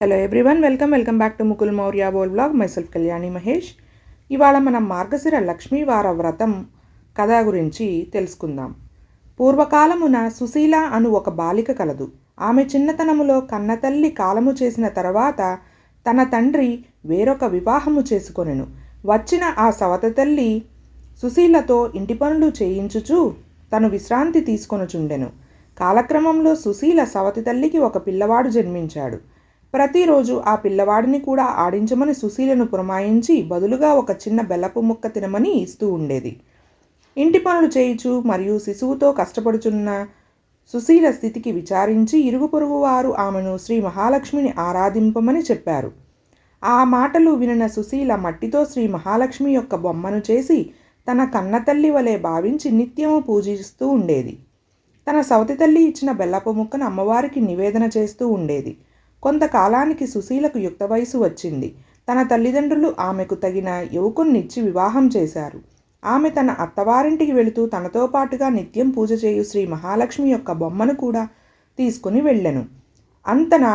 Hello everyone welcome welcome back to Mukul Maurya boll blog myself Kalyani Mahesh ఇవాళ మనం మార్గశిర లక్ష్మీవార వ్రతం కథ గురించి తెలుసుకుందాం. పూర్వకాలమున సుశీల అను ఒక బాలిక కలదు. ఆమె చిన్నతనములో కన్నతల్లి కాలము చేసిన తర్వాత తన తండ్రి వేరొక వివాహము చేసుకొనెను. వచ్చిన ఆ సవత తల్లి సుశీలతో ఇంటి పనులు చేయించుచు తను విశ్రాంతి తీసుకొనుచుండెను. కాలక్రమంలో సుశీల సవతి తల్లికి ఒక పిల్లవాడు జన్మించాడు. ప్రతిరోజు ఆ పిల్లవాడిని కూడా ఆడించమని సుశీలను పురమాయించి బదులుగా ఒక చిన్న బెల్లపు ముక్క తినమని ఇస్తూ ఉండేది. ఇంటి పనులు చేయుచు మరియు శిశువుతో కష్టపడుచున్న సుశీల స్థితికి విచారించి ఇరుగు పొరుగు వారు ఆమెను శ్రీ మహాలక్ష్మిని ఆరాధింపమని చెప్పారు. ఆ మాటలు వినిన సుశీల మట్టితో శ్రీ మహాలక్ష్మి యొక్క బొమ్మను చేసి తన కన్నతల్లి వలె భావించి నిత్యము పూజిస్తూ ఉండేది. తన సవతి తల్లి ఇచ్చిన బెల్లపు ముక్కను అమ్మవారికి నివేదన చేస్తూ ఉండేది. కొంతకాలానికి సుశీలకు యుక్త వయసు వచ్చింది. తన తల్లిదండ్రులు ఆమెకు తగిన యువకునిచ్చి వివాహం చేశారు. ఆమె తన అత్తవారింటికి వెళుతూ తనతో పాటుగా నిత్యం పూజ చేయు శ్రీ మహాలక్ష్మి యొక్క బొమ్మను కూడా తీసుకుని వెళ్ళెను. అంతన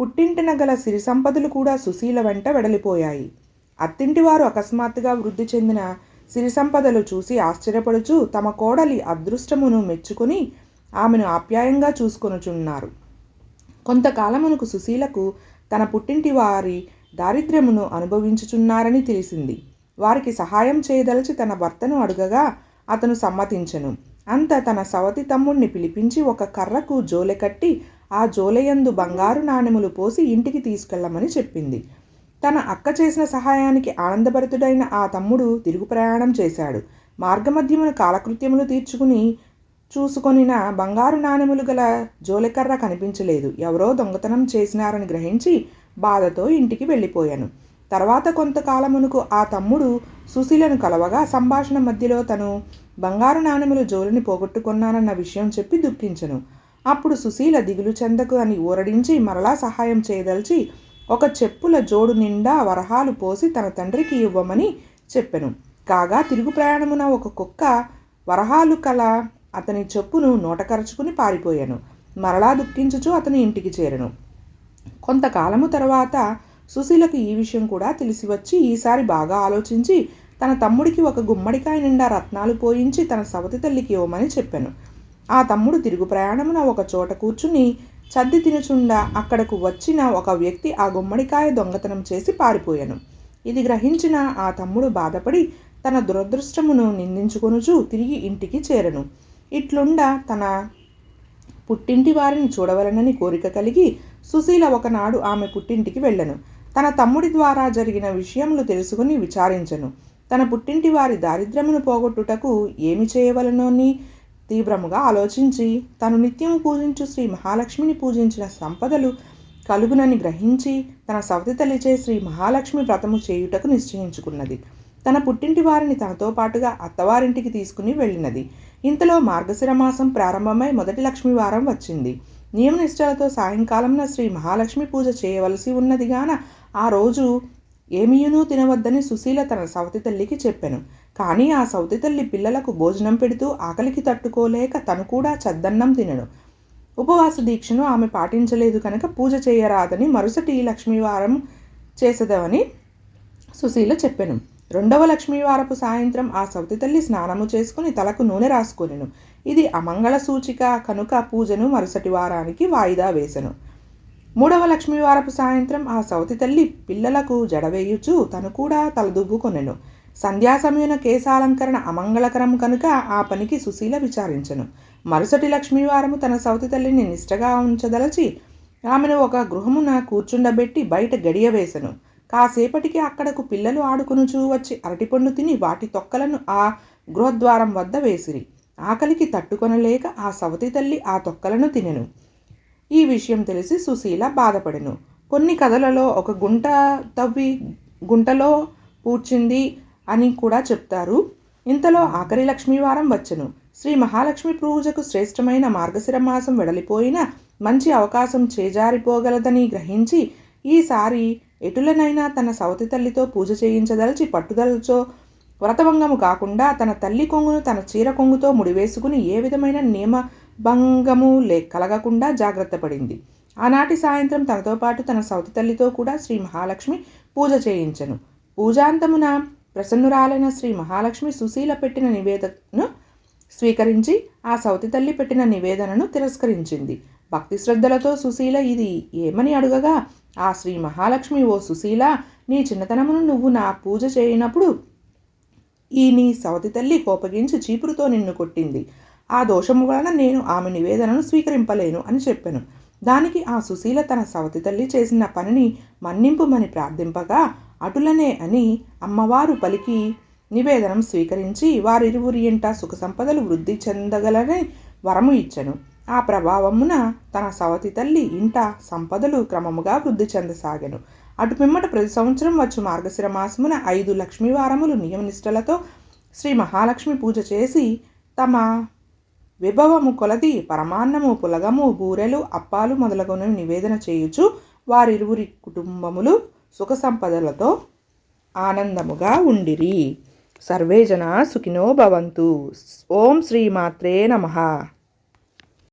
పుట్టింటిన గల సిరి సంపదలు కూడా సుశీల వెంట వెడలిపోయాయి. అత్తింటి వారు అకస్మాత్తుగా వృద్ధి చెందిన సిరి సంపదలు చూసి ఆశ్చర్యపడుచు తమ కోడలి అదృష్టమును మెచ్చుకొని ఆమెను ఆప్యాయంగా చూసుకొనుచున్నారు. కొంతకాలమునకు సుశీలకు తన పుట్టింటి వారి దారిద్ర్యమును అనుభవించుచున్నారని తెలిసింది. వారికి సహాయం చేయదలిచి తన భర్తను అడుగగా అతను సమ్మతించెను. అంత తన సవతి తమ్ముణ్ణి పిలిపించి ఒక కర్రకు జోలె కట్టి ఆ జోలెయందు బంగారు నాణెములు పోసి ఇంటికి తీసుకెళ్ళమని చెప్పింది. తన అక్క చేసిన సహాయానికి ఆనందభరితుడైన ఆ తమ్ముడు తిరుగు ప్రయాణం చేశాడు. మార్గమధ్యమున కాలకృత్యములు తీర్చుకుని చూసుకొనిన బంగారు నాణెములు గల జోలికర్ర కనిపించలేదు. ఎవరో దొంగతనం చేసినారని గ్రహించి బాధతో ఇంటికి వెళ్ళిపోయాను. తర్వాత కొంతకాలమునకు ఆ తమ్ముడు సుశీలను కలవగా సంభాషణ మధ్యలో తను బంగారు నాణెములు జోలిని పోగొట్టుకున్నానన్న విషయం చెప్పి దుఃఖించను. అప్పుడు సుశీల దిగులు చెందకు అని ఊరడించి మరలా సహాయం చేయదలిచి ఒక చెప్పుల జోడు నిండా వరహాలు పోసి తన తండ్రికి ఇవ్వమని చెప్పెను. కాగా తిరుగు ప్రయాణమున ఒక కుక్క వరహాలు కల అతని చెప్పును నోటకరుచుకుని పారిపోయాను. మరలా దుఃఖించుచు అతని ఇంటికి చేరను. కొంతకాలము తర్వాత సుశీలకు ఈ విషయం కూడా తెలిసి వచ్చి ఈసారి బాగా ఆలోచించి తన తమ్ముడికి ఒక గుమ్మడికాయ నిండా రత్నాలు పోయించి తన సవతి తల్లికి ఇవ్వమని చెప్పాను. ఆ తమ్ముడు తిరుగు ప్రయాణమున ఒక చోట కూర్చుని చద్ది తినుచుండా అక్కడకు వచ్చిన ఒక వ్యక్తి ఆ గుమ్మడికాయ దొంగతనం చేసి పారిపోయాను. ఇది గ్రహించిన ఆ తమ్ముడు బాధపడి తన దురదృష్టమును నిందించుకొనుచు తిరిగి ఇంటికి చేరను. ఇట్లుండ తన పుట్టింటి వారిని చూడవలనని కోరిక కలిగి సుశీల ఒకనాడు ఆమె పుట్టింటికి వెళ్ళను. తన తమ్ముడి ద్వారా జరిగిన విషయములు తెలుసుకుని విచారించను. తన పుట్టింటి వారి దారిద్ర్యమును పోగొట్టుటకు ఏమి చేయవలనోని తీవ్రముగా ఆలోచించి తను నిత్యము పూజించు శ్రీ మహాలక్ష్మిని పూజించిన సంపదలు కలుగునని గ్రహించి తన సవతి తల్లిచే శ్రీ మహాలక్ష్మి వ్రతము చేయుటకు నిశ్చయించుకున్నది. తన పుట్టింటి వారిని తనతో పాటుగా అత్తవారింటికి తీసుకుని వెళ్ళినది. ఇంతలో మార్గశిర మాసం ప్రారంభమై మొదటి లక్ష్మి వారం వచ్చింది. నియమనిష్టలతో సాయంకాలంన శ్రీ మహాలక్ష్మి పూజ చేయవలసి ఉన్నదిగాన ఆ రోజు ఏమీయునూ తినవద్దని సుశీల తన సవతి తల్లికి చెప్పెను. కానీ ఆ సవతి తల్లి పిల్లలకు భోజనం పెడుతూ ఆకలికి తట్టుకోలేక తను కూడా చద్దన్నం తినడు ఉపవాస దీక్షను ఆమె పాటించలేదు కనుక పూజ చేయరాదని మరుసటి లక్ష్మీవారం చేసేదవని సుశీల చెప్పాను. రెండవ లక్ష్మీవారపు సాయంత్రం ఆ సవతి తల్లి స్నానము చేసుకుని తలకు నూనె రాసుకొనెను. ఇది అమంగళ సూచిక కనుక పూజను మరుసటి వారానికి వాయిదా వేసెను. మూడవ లక్ష్మీవారపు సాయంత్రం ఆ సవతి తల్లి పిల్లలకు జడవేయుచు తను కూడా తలదుబ్బుకొనెను సంధ్యా సమయన కేశాలంకరణ అమంగళకరం కనుక ఆ పనికి సుశీల విచారించను. మరుసటి లక్ష్మీవారము తన సవతి తల్లిని నిష్టగా ఉంచదలచి ఆమెను ఒక గృహమున కూర్చుండబెట్టి బయట గడియ వేసెను. కాసేపటికి అక్కడకు పిల్లలు ఆడుకొనుచూ వచ్చి అరటిపండు తిని వాటి తొక్కలను ఆ గృహద్వారం వద్ద వేసిరి. ఆకలికి తట్టుకొనలేక ఆ సవతి తల్లి ఆ తొక్కలను తినెను. ఈ విషయం తెలిసి సుశీల బాధపడెను. కొన్ని కథలలో ఒక గుంట తవ్వి గుంటలో పూడ్చింది అని కూడా చెప్తారు. ఇంతలో ఆఖరి లక్ష్మీవారం వచ్చెను. శ్రీ మహాలక్ష్మి పూజకు శ్రేష్టమైన మార్గశిర మాసం వెడలిపోయిన మంచి అవకాశం చేజారిపోగలదని గ్రహించి ఈసారి ఎటులనైనా తన సవతి తల్లితో పూజ చేయించదలిచి పట్టుదలతో వ్రతభంగము కాకుండా తన తల్లి కొంగును తన చీర కొంగుతో ముడివేసుకుని ఏ విధమైన నియమ భంగము లే కలగకుండా జాగ్రత్త పడింది. ఆనాటి సాయంత్రం తనతో పాటు తన సవతి తల్లితో కూడా శ్రీ మహాలక్ష్మి పూజ చేయించను. పూజాంతమున ప్రసన్నురాలైన శ్రీ మహాలక్ష్మి సుశీల పెట్టిన నివేదను స్వీకరించి ఆ సౌతి తల్లి పెట్టిన నివేదనను తిరస్కరించింది. భక్తి శ్రద్ధలతో సుశీల ఇది ఏమని అడుగగా? ఆ శ్రీ మహాలక్ష్మి ఓ సుశీల నీ చిన్నతనమును నువ్వు నా పూజ చేయనప్పుడు ఈ నీ సవతి తల్లి కోపగించి చీపురుతో నిన్ను కొట్టింది. ఆ దోషము వలన నేను ఆమె నివేదనను స్వీకరింపలేను అని చెప్పాను. దానికి ఆ సుశీల తన సవతి తల్లి చేసిన పనిని మన్నింపుమని ప్రార్థింపగా అటులనే అని అమ్మవారు పలికి నివేదనం స్వీకరించి వారిరువురి ఇంట సుఖ సంపదలు వృద్ధి చెందగలని వరము ఇచ్చను. ఆ ప్రభావమున తన సవతి తల్లి ఇంట సంపదలు క్రమముగా వృద్ధి చెందసాగెను. అటు పిమ్మట ప్రతి సంవత్సరం వచ్చు మార్గశిర మాసమున ఐదు లక్ష్మీవారములు నియమనిష్టలతో శ్రీ మహాలక్ష్మి పూజ చేసి తమ విభవము కొలది పరమాన్నము పులగము బూరెలు అప్పాలు మొదలగునవి నివేదన చేయుచు వారిరువురి కుటుంబములు సుఖ సంపదలతో ఆనందముగా ఉండిరి. సర్వే జనా సుఖినో భవంతు. ఓం శ్రీమాత్రే నమః.